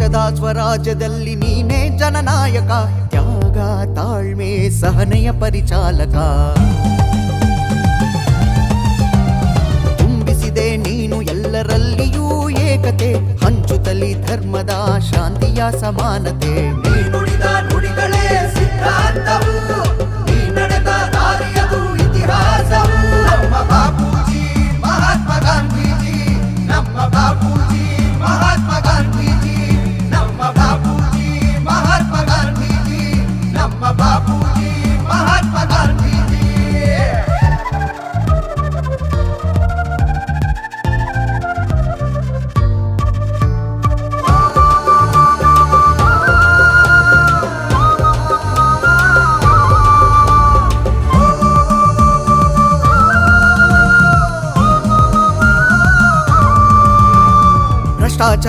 ದೇಶದ ಸ್ವರಾಜ್ಯದಲ್ಲಿ ನೀನೇ ಜನನಾಯಕ. ತ್ಯಾಗ, ತಾಳ್ಮೆ, ಸಹನೆಯ ಪರಿಚಾಲಕ. ತುಂಬಿಸಿದೆ ನೀನು ಎಲ್ಲರಲ್ಲಿಯೂ ಏಕತೆ. ಹಂಚುತ್ತಲಿ ಧರ್ಮದ ಶಾಂತಿಯ ಸಮಾನತೆ. ಭ್ರಷ್ಟಾಚಾರ